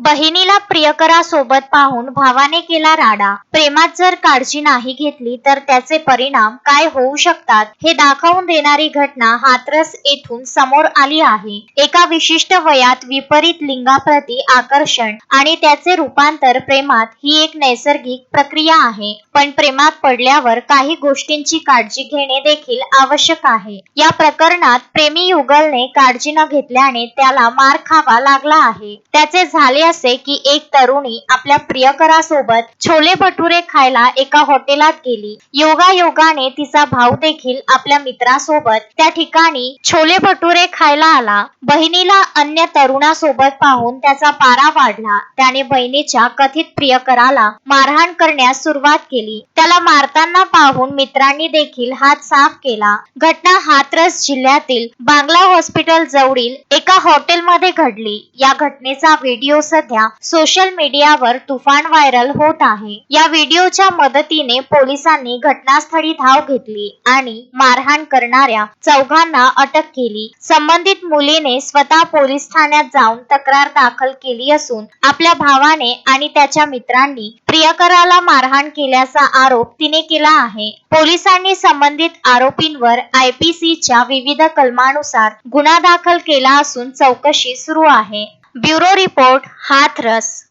बहिणीला प्रियकरासोबत पाहून भावाने केला राडा. प्रेमात जर काळजी नाही घेतली तर त्याचे परिणाम काय होऊ शकतात? हे दाखवून देणारी घटना हातरस येथून समोर आली आहे. एका विशिष्ट वयात विपरीत लिंगाप्रती आकर्षण आणि त्याचे रूपांतर प्रेमात ही एक नैसर्गिक प्रक्रिया आहे. पण प्रेमात पडल्यावर काही गोष्टींची काळजी घेणे देखील आवश्यक आहे. या प्रकरणात प्रेमी युगलने काळजी न घेतल्याने त्याला मार खावा लागला आहे. त्याचे झाले असे की एक तरुणी आपल्या प्रियकरासोबत छोले भटुरे खायला एका हॉटेलात गेली. योगा योगाने तिचा भाऊ देखील आपल्या मित्रासोबत त्या ठिकाणी छोले भटुरे खायला आला. बहिणीला अन्य तरुणासोबत पाहून त्याचा पारा वाढला. त्याने बहिणीच्या कथित प्रियकराला मारहाण करण्यास सुरुवात केली. त्याला मारताना पाहून मित्रांनी देखील हात साफ केला. घटना हातरस जिल्ह्यातील बांगला हॉस्पिटल जवळील एका हॉटेलमध्ये घडली. या घटनेचा व्हिडिओ सर सध्या सोशल मीडियावर तुफान व्हायरल होत आहे. या व्हिडिओच्या मदतीने पोलिसांनी घटनास्थळी धाव घेतली आणि मारहाण करणाऱ्या चौघांना अटक केली. संबंधित मुलीने स्वतः पोलीस ठाण्यात जाऊन तक्रार दाखल केली असून आपल्या भावाने आणि त्याच्या मित्रांनी प्रियकराला मारहाण केल्याचा आरोप तिने केला आहे. पोलिसांनी संबंधित आरोपींवर आयपीसीच्या विविध कलमानुसार गुन्हा दाखल केला असून चौकशी सुरू आहे. Bureau report Hathras